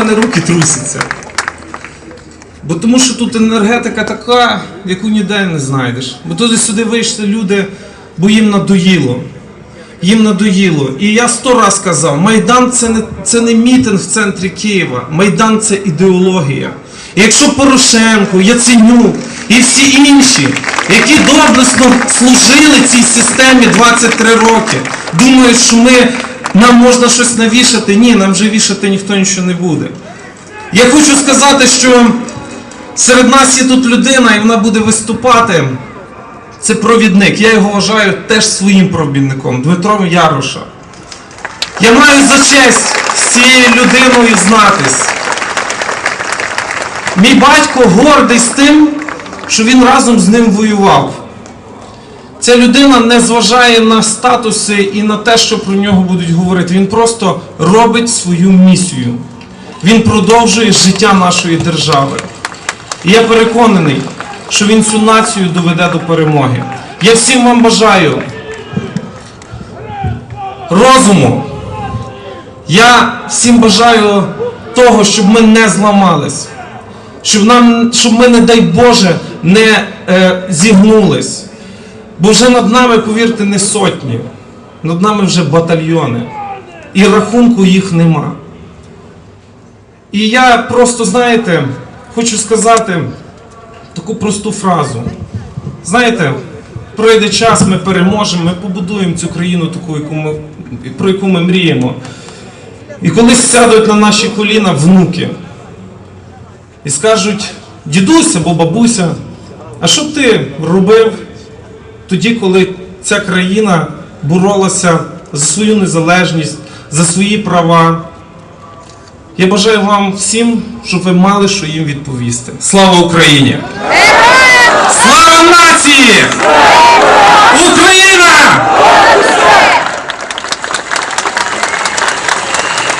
мене руки трусяться. Бо тому що тут енергетика така, яку ніде не знайдеш. Бо туди сюди вийшли люди, бо їм надоїло. Їм надоїло. І я сто раз казав, Майдан це не, це не мітинг в центрі Києва. Майдан це ідеологія. І якщо Порошенко, Яценюк і всі інші, які доблесно служили цій системі 23 роки, думають, що ми, нам можна щось навішати, ні, нам вже вішати ніхто нічого не буде. Я хочу сказати, що серед нас є тут людина, і вона буде виступати. Це провідник. Я його вважаю теж своїм провідником, Дмитром Яроша. Я маю за честь з цією людиною знатись. Мій батько гордий з тим, що він разом з ним воював. Ця людина не зважає на статуси і на те, що про нього будуть говорити. Він просто робить свою місію. Він продовжує життя нашої держави. І я переконаний, що він цю націю доведе до перемоги. Я всім вам бажаю розуму. Я всім бажаю того, щоб ми не зламались, щоб, нам, щоб ми, не дай Боже, не е, зігнулись. Бо вже над нами, повірте, не сотні, над нами вже батальйони. І рахунку їх нема. І я просто, знаєте, хочу сказати таку просту фразу. Знаєте, пройде час, ми переможемо, ми побудуємо цю країну таку, яку ми, про яку ми мріємо. І колись сядуть на наші коліна внуки і скажуть, дідусь або бабуся, а що б ти робив тоді, коли ця країна боролася за свою незалежність, за свої права. Я бажаю вам всім, щоб ви мали що їм відповісти. Слава Україні! Слава нації! Україна!